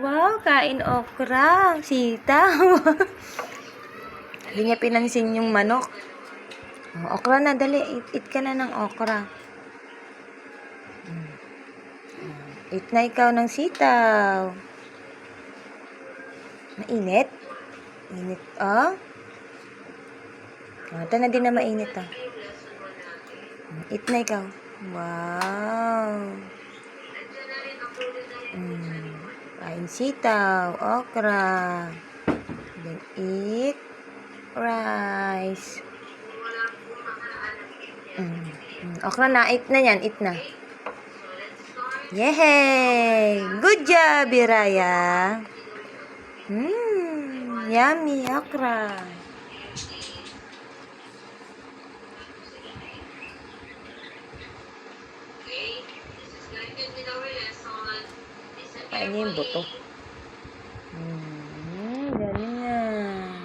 Wow, kain okra, sitaw. Hindi niya pinansin yung manok. Oh, okra na, dali. Eat, eat ka na ng okra. Eat na ikaw ng sitaw. Mainit? Init, oh. Oh, ito na din na mainit, oh. Mm, Eat na ikaw. Wow. Mm. Sitaw, okra. Then eat rice. Mm. Mm. Okra na, eat na yan, eat na. Yay! Good job, Iraya. Mmm, yummy okra. Kain niya yung buto. Mm.